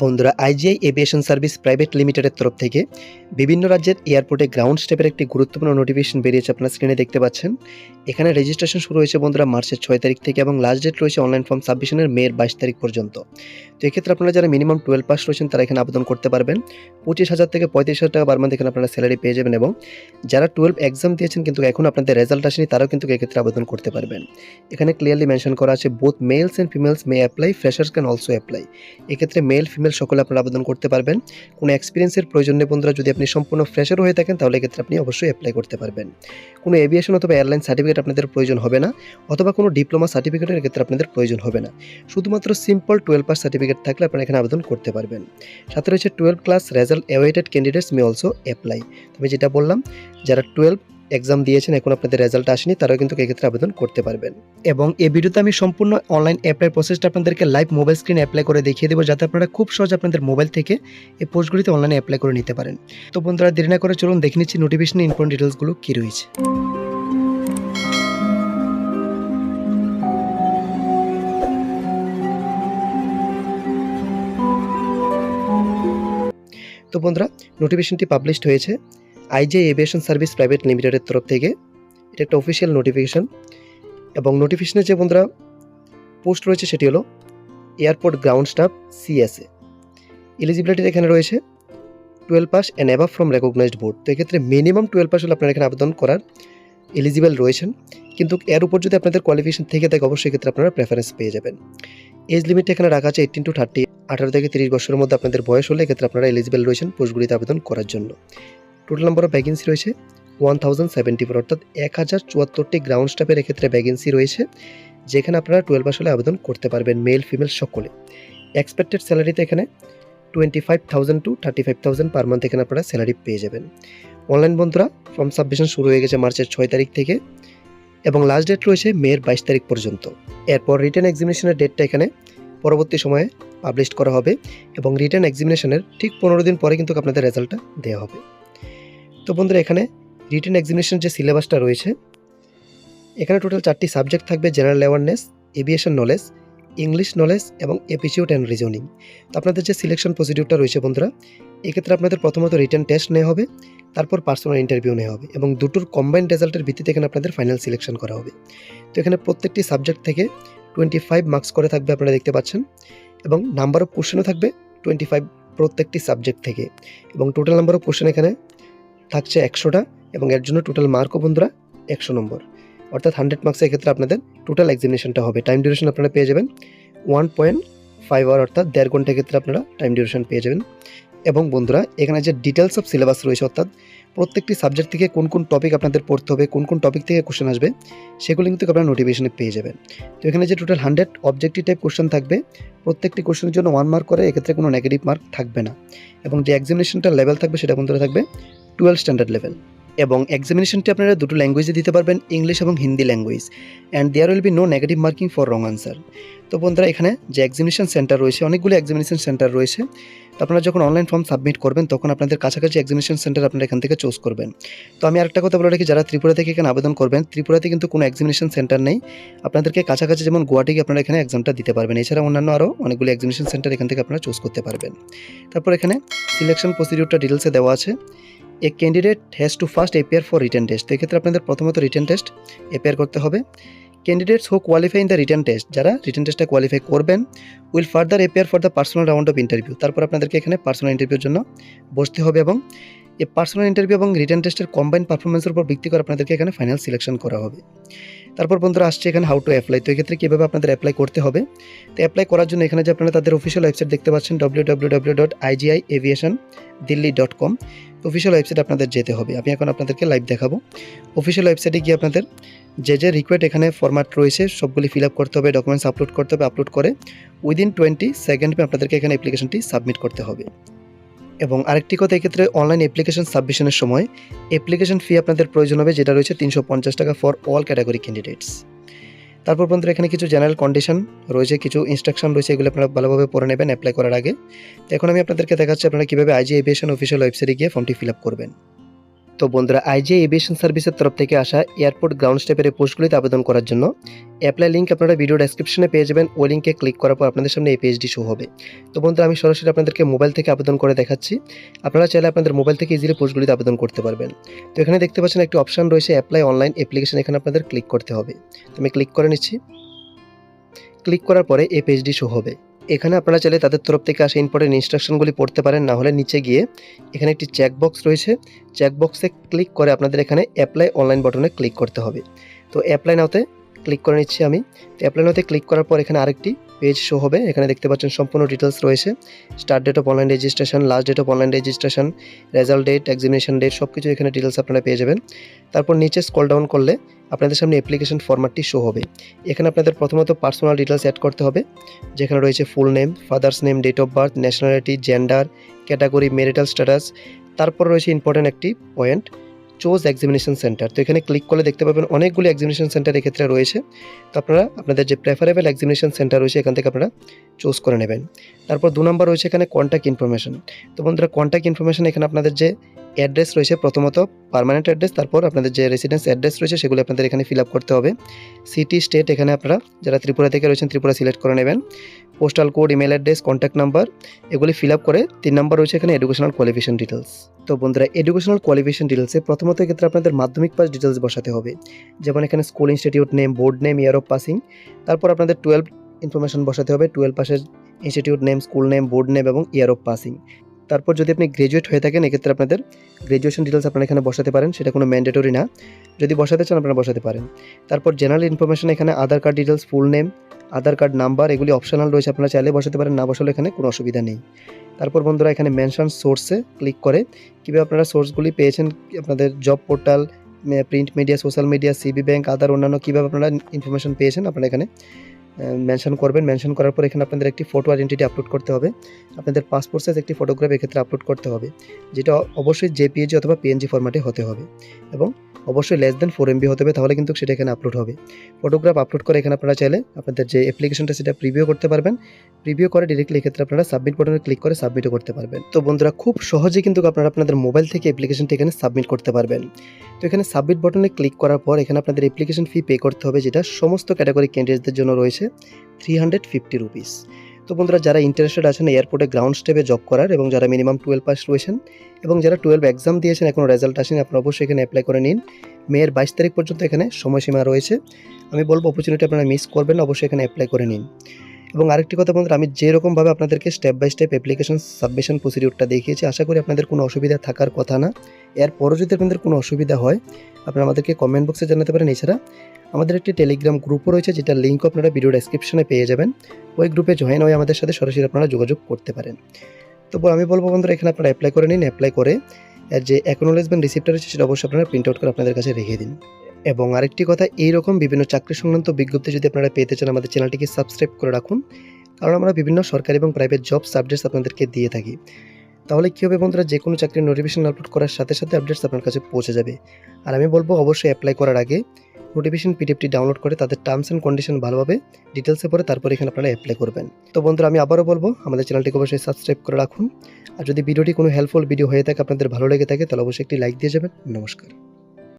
বন্ধুরা IGI aviation service private লিমিটেডের তরফ থেকে বিভিন্ন রাজ্যের এয়ারপোর্টে গ্রাউন্ড স্টেপের একটি গুরুত্বপূর্ণ নোটিফিকেশন বেরিয়েছে আপনার স্ক্রিনে দেখতে পাচ্ছেন। এখানে রেজিস্ট্রেশন শুরু হয়েছে বন্ধুরা মার্চের ছয় তারিখ থেকে এবং লাস্ট ডেট রয়েছে অনলাইন ফর্ম সাবমিশনের মেয়ের বাইশ তারিখ পর্যন্ত। তো এক্ষেত্রে আপনারা যারা মিনিমাম টুয়েলভ পাস রয়েছেন, তারা এখানে আবেদন করতে পারবেন। পঁচিশ হাজার থেকে পঁয়ত্রিশ হাজার টাকা বারমান এখানে আপনারা স্যালারি পেয়ে যাবেন এবং যারা টুয়েলভ এক্সাম দিয়েছেন কিন্তু এখন আপনাদের রেজাল্ট আসেনি, তারাও কিন্তু এক্ষেত্রে আবেদন করতে পারবেন। এখানে ক্লিয়ারলি মেনশন করা আছে both males and females may apply freshers can also apply এক্ষেত্রে মেল ফিমেল সকলে আপনারা আবেদন করতে পারবেন। কোনো এক্সপিরিয়েন্সের প্রয়োজন নেই বন্ধুরা, যদি আপনি সম্পূর্ণ ফ্রেশার হয়ে থাকেন, তাহলে এক্ষেত্রে আপনি অবশ্যই অ্যাপ্লাই করতে পারবেন। কোনো এভিয়েশন অথবা এয়ারলাইন সার্টিফিকেট আপনাদের প্রয়োজন হবে না, অথবা কোনো ডিপ্লোমা সার্টিফিকেটের ক্ষেত্রে আপনাদের প্রয়োজন হবে না। শুধুমাত্র সিম্পল টুয়েলভ পাস সার্টিফিকেট থাকলে আপনারা এখানে আবেদন করতে পারবেন। সাথে রয়েছে twelve class result awaited candidates may also apply তবে যেটা বললাম, যারা টুয়েলভ এক্সাম দিয়েছেন, এখন আপনাদের রেজাল্ট আসেনি, তারাও কিন্তু এক্ষেত্রে আবেদন করতে পারবেন। এবং এই ভিডিওতে আমি সম্পূর্ণ অনলাইন অ্যাপ্লাই প্রসেসটা আপনাদেরকে লাইভ মোবাইল স্ক্রিনে অ্যাপ্লাই করে দেখিয়ে দেবো, যাতে আপনারা খুব সহজ আপনাদের মোবাইল থেকে এই পোস্টগুলিতে অনলাইনে অ্যাপ্লাই করে নিতে পারেন। তো বন্ধুরা, দেরি না করে চলুন, দেখে নিচ্ছি নোটিফিকেশনের ইম্পর্টেন্ট ডিটেলসগুলো কী রয়েছে। তো বন্ধুরা নোটিফিকেশনটি পাবলিশড হয়েছে। আইজে এভিয়েশন সার্ভিস প্রাইভেট লিমিটেডের তরফ থেকে এটা একটা অফিসিয়াল নোটিফিকেশন এবং নোটিফিকেশনের যে বন্ধুরা পোস্ট রয়েছে সেটি হলো এয়ারপোর্ট গ্রাউন্ড স্টাফ সিএসএ এলিজিবিলিটির এখানে রয়েছে twelve pass and above from recognised board তো এক্ষেত্রে মিনিমাম টুয়েলভ পাস হলে আপনারা এখানে আবেদন করার এলিজিবল রয়েছেন। কিন্তু এর উপর যদি আপনাদের কোয়ালিফিকেশন থেকে থাকে, অবশ্যই ক্ষেত্রে আপনারা প্রেফারেন্স পেয়ে যাবেন। এজ লিমিট এখানে রাখা আছে এইটিন টু থার্টি আঠারো থেকে তিরিশ বছরের মধ্যে আপনাদের বয়স হলে এক্ষেত্রে আপনারা এলিজিবল রয়েছেন পোস্টগুলিতে আবেদন করার জন্য। টোটাল নাম্বার অফ ভ্যাকেন্সি রয়েছে ওয়ান থাউজেন্ড সেভেন্টি ফোর অর্থাৎ এক হাজার চুয়াত্তরটি গ্রাউন্ড স্টাফের এক্ষেত্রে ভ্যাকেন্সি রয়েছে, যেখানে আপনারা টুয়েলভ আসলে আবেদন করতে পারবেন মেল ফিমেল সকলে। এক্সপেক্টেড স্যালারিতে এখানে twenty five thousand to thirty five thousand per month এখানে আপনারা স্যালারি পেয়ে যাবেন। অনলাইন বন্ধুরা ফর্ম সাবমিশন শুরু হয়ে গেছে মার্চের ছয় তারিখ থেকে এবং লাস্ট ডেট রয়েছে মেয়ের বাইশ তারিখ পর্যন্ত। এরপর রিটার্ন এক্সামিনেশনের ডেটটা এখানে পরবর্তী সময়ে পাবলিশ করা হবে এবং রিটার্ন এক্সামিনেশনের ঠিক পনেরো দিন পরে কিন্তু আপনাদের রেজাল্টটা দেওয়া হবে। তো বন্ধুরা এখানে রিটেন এক্সামিনেশন যে সিলেবাসটা রয়েছে, এখানে টোটাল চারটি সাবজেক্ট থাকবে general awareness aviation knowledge English knowledge এবং এপিচিউড অ্যান্ড রিজনিং তো আপনাদের যে সিলেকশন প্রসিডিউরটা রয়েছে বন্ধুরা, এক্ষেত্রে আপনাদের প্রথমত রিটার্ন টেস্ট নেওয়া হবে, তারপর পার্সোনাল ইন্টারভিউ নেওয়া হবে এবং দুটোর কম্বাইন্ড রেজাল্টের ভিত্তিতে এখানে আপনাদের ফাইনাল সিলেকশন করা হবে। তো এখানে প্রত্যেকটি সাবজেক্ট থেকে টোয়েন্টি ফাইভ মার্কস করে থাকবে আপনারা দেখতে পাচ্ছেন এবং নাম্বার অফ কোশ্চেনও থাকবে টোয়েন্টি ফাইভ প্রত্যেকটি সাবজেক্ট থেকে এবং টোটাল নাম্বার অফ কোশ্চেন এখানে থাকছে একশোটা এবং এর জন্য টোটাল মার্কও বন্ধুরা একশো নম্বর। অর্থাৎ হান্ড্রেড মার্কসের ক্ষেত্রে আপনাদের টোটাল এক্সামিনেশনটা হবে। টাইম ডিউরেশন আপনারা পেয়ে যাবেন ওয়ান পয়েন্ট ফাইভ আওয়ার অর্থাৎ দেড় ঘণ্টার ক্ষেত্রে আপনারা টাইম ডিউরেশন পেয়ে যাবেন। এবং বন্ধুরা, এখানে যে ডিটেলস অফ সিলেবাস রয়েছে, অর্থাৎ প্রত্যেকটি সাবজেক্ট থেকে কোন কোন টপিক আপনাদের পড়তে হবে, কোন কোন টপিক থেকে কোশ্চেন আসবে, সেগুলো কিন্তু আপনারা নোটিফিকেশনে পেয়ে যাবেন। তো এখানে যে total hundred objective type question থাকবে, প্রত্যেকটি কোশ্চেনের জন্য ওয়ান মার্ক করে এক্ষেত্রে কোনো নেগেটিভ মার্ক থাকবে না। এবং যে এক্সামিনেশনটা লেভেল থাকবে, সেটা বন্ধুরা থাকবে টুয়েলভ স্ট্যান্ডার্ড লেভেল। এবং এক্সামিনেশনটি আপনারা দুটো ল্যাঙ্গুয়েজে দিতে পারবেন, ইংলিশ এবং Hindi language and there will be no negative marking for wrong answer তো বন্ধুরা, এখানে যে এক্সামিনেশন সেন্টার রয়েছে, অনেকগুলো এক্সামিনেশন সেন্টার রয়েছে। তো আপনারা যখন অনলাইন ফর্ম সাবমিট করবেন, তখন আপনাদের কাছাকাছি এক্সামিনেশন সেন্টার আপনারা এখান থেকে চুজ করবেন। তো আমি আরেকটা কথা বলে রাখি, যারা ত্রিপুরা থেকে এখানে আবেদন করবেন, ত্রিপুরাতে কিন্তু কোনো এক্সামিনেশন সেন্টার নেই। আপনাদেরকে কাছাকাছি যেমন গুয়াহাটিকে আপনারা এখানে এক্সামটা দিতে পারবেন। এছাড়া অন্যান্য আরও অনেকগুলো এক্সামিনেশন সেন্টার এখান থেকে আপনারা চুজ করতে পারবেন। তারপর এখানে সিলেকশন প্রসিডিউরটা ডিটেলসে দেওয়া আছে। A candidate has to first appear for written test এক্ষেত্রে আপনাদের প্রথমত রিটার্ন টেস্ট এপিয়ার করতে হবে। Candidates who qualify in the written test যারা রিটার্ন টেস্টে কোয়ালিফাই করবেন will further appear for the personal round of interview তারপর আপনাদেরকে এখানে পার্সোনাল ইন্টারভিউর জন্য বসতে হবে এবং এই পার্সোনাল ইন্টারভিউ এবং রিটার্ন টেস্টের কম্বাইন পারফরমেন্সের উপর ভিত্তি করে আপনাদেরকে এখানে ফাইনাল সিলেকশন করা হবে। তারপর বন্ধুরা আসছে এখানে হাউ টু অ্যাপ্লাই তো এক্ষেত্রে কীভাবে আপনাদের অ্যাপ্লাই করতে হবে? তো অ্যাপ্লাই করার জন্য এখানে যে আপনারা তাদের অফিসিয়াল ওয়েবসাইট দেখতে পাচ্ছেন W W W dot IGI aviation Delhi dot com official website আপনাদের যেতে হবে। আমি এখন আপনাদেরকে লাইভ দেখাবো। অফিসিয়াল ওয়েবসাইটে গিয়ে আপনাদের যে যে রিকোয়ার্ড এখানে ফরম্যাট রয়েছে, সবগুলি ফিল আপ করতে হবে ডকুমেন্টস আপলোড করতে হবে আপলোড করে উইদিন টোয়েন্টি সেকেন্ডে আপনাদেরকে এখানে অ্যাপ্লিকেশনটি সাবমিট করতে হবে। এবং আরেকটি কথা, এক্ষেত্রে অনলাইন অ্যাপ্লিকেশন সাবমিশনের সময় অ্যাপ্লিকেশন ফি আপনাদের প্রয়োজন হবে, যেটা রয়েছে তিনশো পঞ্চাশ টাকা ফর অল ক্যাটাগরি ক্যান্ডিডেটস তারপর বন্ধুরা এখানে কিছু জেনারেল কন্ডিশন রয়েছে, কিছু ইনস্ট্রাকশন রয়েছে, এগুলো আপনারা ভালোভাবে পড়ে নেবেন অ্যাপ্লাই করার আগে। এখন আমি আপনাদেরকে দেখাচ্ছি আপনারা কীভাবে আইজি এভিয়েশন অফিসিয়াল ওয়েবসাইটে গিয়ে ফর্মটি ফিল আপ করবেন। তো বন্ধুরা আইজে এভিয়েশন সার্ভিসের তরফ থেকে আসা এয়ারপোর্ট গ্রাউন্ড স্টেপের এই পোস্টগুলিতে আবেদন করার জন্য অ্যাপ্লাই লিঙ্ক আপনারা ভিডিও ডেসক্রিপশনে পেয়ে যাবেন। ওই লিঙ্কে ক্লিক করার পর আপনাদের সামনে এই পেজটি শো হবে। তো বন্ধুরা, আমি সরাসরি আপনাদেরকে মোবাইল থেকে আবেদন করে দেখাচ্ছি। আপনারা চাইলে আপনাদের মোবাইল থেকে ইজিলি পোস্টগুলিতে আবেদন করতে পারবেন। তো এখানে দেখতে পাচ্ছেন একটি অপশন রয়েছে অ্যাপ্লাই অনলাইন অ্যাপ্লিকেশন এখানে আপনাদের ক্লিক করতে হবে। আমি ক্লিক করে নিচ্ছি। ক্লিক করার পরে এই পেজটি শো হবে। এখানে আপনারা চাইলে তাদের তরফ থেকে আসা ইম্পর্টেন্ট ইনস্ট্রাকশনগুলি পড়তে পারেন, না হলে নিচে গিয়ে এখানে একটি চেকবক্স রয়েছে। চেকবক্সে ক্লিক করে আপনাদের এখানে অ্যাপ্লাই অনলাইন বটনে ক্লিক করতে হবে। তো অ্যাপ্লাই নাওতে ক্লিক করে নিচ্ছি আমি। তো অ্যাপ্লাই নাওতে ক্লিক করার পর এখানে আরেকটি পেজ শো হবে। এখানে দেখতে পাচ্ছেন সম্পূর্ণ ডিটেলস রয়েছে। Start date of online registration last date of online registration result date examination date সব কিছু এখানে ডিটেলস আপনারা পেয়ে যাবেন। তারপর নিচে স্কল ডাউন করলে আপনাদের সামনে অ্যাপ্লিকেশন ফরম্যাটটি শো হবে। এখানে আপনাদের প্রথমত পার্সোনাল ডিটেলস অ্যাড করতে হবে। যেখানে রয়েছে full name father's name date of birth nationality gender category marital status তারপর রয়েছে ইম্পর্টেন্ট একটি পয়েন্ট চোজ এক্সামিনেশন সেন্টার তো এখানে ক্লিক করলে দেখতে পাবেন অনেকগুলি এক্সামিনেশন সেন্টার এক্ষেত্রে রয়েছে। তো আপনারা আপনাদের যে প্রেফারেবল এক্সামিনেশন সেন্টার রয়েছে, এখান থেকে আপনারা চুজ করে নেবেন। তারপর দু নম্বর রয়েছে এখানে কন্ট্যাক্ট ইনফরমেশন তো বন্ধুরা কন্ট্যাক্ট ইনফরমেশন এখানে আপনাদের যে অ্যাড্রেস রয়েছে প্রথমত পার্মানেন্ট অ্যাড্রেস তারপর আপনাদের যে রেসিডেন্স অ্যাড্রেস রয়েছে সেগুলো আপনাদের এখানে ফিল করতে হবে। সিটি স্টেট এখানে আপনারা যারা ত্রিপুরা থেকে রয়েছেন ত্রিপুরা সিলেক্ট করে নেবেন। Postal code email address contact number এগুলি ফিল করে তিন নম্বর রয়েছে এখানে এডুকেশনাল কোয়ালিফিকেশন ডিটেলস তো বন্ধুরা এডুকেশনাল কোয়ালিফিকেশন ডিটেলসে প্রথমত ক্ষেত্রে আপনাদের মাধ্যমিক পাস ডিটেলস বসাতে হবে। যেমন এখানে school institute name board name year of passing তারপর আপনাদের টুয়েলভ ইনফরমেশন বসাতে হবে। টুয়েলভ পাসের institute name school name board name এবং ইয়ার অফ পাসিং তারপর যদি আপনি গ্রাজুয়েট হয়ে থাকেন, এক্ষেত্রে আপনাদের গ্রাজুয়েশন ডিটেলস আপনারা এখানে বসাতে পারেন, সেটা কোনো ম্যান্ডেটরি না। যদি বসাতে চান, আপনারা বসাতে পারেন। তারপর জেনারেল ইনফরমেশন এখানে Aadhaar card details full name Aadhaar card number এগুলি অপশনাল রয়েছে, আপনারা চাইলে বসাতে পারেন, না বসালে এখানে কোনো অসুবিধা নেই। তারপর বন্ধুরা, এখানে মেনশন সোর্সে ক্লিক করে, কীভাবে আপনারা সোর্সগুলি পেয়েছেন, আপনাদের job portal print media social media CB bank other অন্যান্য, কীভাবে আপনারা ইনফরমেশন পেয়েছেন, আপনারা এখানে মেনশন করবেন। মেনশন করার পর এখানে আপনাদের একটি ফটো আইডেন্টিটি আপলোড করতে হবে। আপনাদের পাসপোর্ট সাইজ একটি ফটোগ্রাফ এক্ষেত্রে আপলোড করতে হবে, যেটা অবশ্যই জেপিএজি অথবা পিএনজি ফরম্যাটে হতে হবে এবং অবশ্যই লেস দেন ফোর এমবি হতে হবে, তাহলে কিন্তু সেটা এখানে আপলোড হবে। ফটোগ্রাফ আপলোড করে এখানে আপনারা চাইলে আপনাদের যে অ্যাপ্লিকেশনটা সেটা প্রিভিউ করতে পারবেন। প্রিভিউ করে ডিরেক্টলি এক্ষেত্রে আপনারা সাবমিট বাটনে ক্লিক করে সাবমিটও করতে পারবেন। তো বন্ধুরা, খুব সহজে কিন্তু আপনারা আপনাদের মোবাইল থেকে অ্যাপ্লিকেশনটা এখানে সাবমিট করতে পারবেন। তো এখানে সাবমিট বাটনে ক্লিক করার পর এখানে আপনাদের অ্যাপ্লিকেশন ফি পে করতে হবে, যেটা সমস্ত ক্যাটাগরি ক্যান্ডিডেটদের জন্য রয়েছে। থ্রি হান্ড্রেড ফিফটি রুপিস তো বন্ধুরা, যারা ইন্টারেস্টেড আছেন এয়ারপোর্টে গ্রাউন্ড স্টেপে জব করার এবং যারা মিনিমাম টুয়েলভ পাস রয়েছেন এবং যারা টুয়েলভ এক্সাম দিয়েছেন এখনও রেজাল্ট আসেনি, আপনারা অবশ্যই এখানে অ্যাপ্লাই করে নিন। মেয়ের বাইশ তারিখ পর্যন্ত এখানে সময়সীমা রয়েছে। আমি বলব অপরচুনিটি আপনারা মিস করবেন, অবশ্যই এখানে অ্যাপ্লাই করে নিন। এবং আরেকটি কথা বন্ধুরা, আমি যেরকমভাবে আপনাদেরকে step by step application submission প্রসিডিউরটা দেখিয়েছি, আশা করি আপনাদের কোনো অসুবিধা থাকার কথা না। এরপরও যদি আপনাদের কোনো অসুবিধা হয়, আপনারা আমাদেরকে কমেন্ট বক্সে জানাতে পারেন। এছাড়া আমাদের একটি টেলিগ্রাম গ্রুপও রয়েছে, যেটার লিঙ্কও আপনারা ভিডিও ডেসক্রিপশনে পেয়ে যাবেন। ওই গ্রুপে জয়েন হয়ে আমাদের সাথে সরাসরি আপনারা যোগাযোগ করতে পারেন। তো আমি বলব বন্ধুরা, এখানে আপনারা অ্যাপ্লাই করে নিন। অ্যাপ্লাই করে যে অ্যাকনোলেজমেন্ট রিসিপ্টটা রয়েছে, সেটা অবশ্যই আপনারা প্রিন্ট আউট করে আপনাদের কাছে রেখে দিন। এবং আরেকটি কথা, এইরকম বিভিন্ন চাকরি সংক্রান্ত বিজ্ঞপ্তি যদি আপনারা পেতে চান, আমাদের চ্যানেলটিকে সাবস্ক্রাইব করে রাখুন। কারণ আমরা বিভিন্ন সরকারি এবং প্রাইভেট জব সাবজেক্টস আপনাদেরকে দিয়ে থাকি। তাহলে কী হবে বন্ধুরা যে কোনো চাকরির নোটিফিকেশন আপলোড করার সাথে সাথে আপডেটস আপনার কাছে পৌঁছে যাবে। আর আমি বলব, অবশ্যই অ্যাপ্লাই করার আগে নোটিফিকেশন পিডিএফটি ডাউনলোড করে তাদের টার্মস অ্যান্ড কন্ডিশন ভালোভাবে ডিটেলসে পরে তারপর এখানে আপনারা অ্যাপ্লাই করবেন। তো বন্ধুরা, আমি আবারও বলব, আমাদের চ্যানেলটিকে অবশ্যই সাবস্ক্রাইব করে রাখুন। আর যদি ভিডিওটি কোনো হেল্পফুল ভিডিও হয়ে থাকে, আপনাদের ভালো লেগে থাকে, তাহলে অবশ্যই একটি লাইক দিয়ে যাবেন। নমস্কার।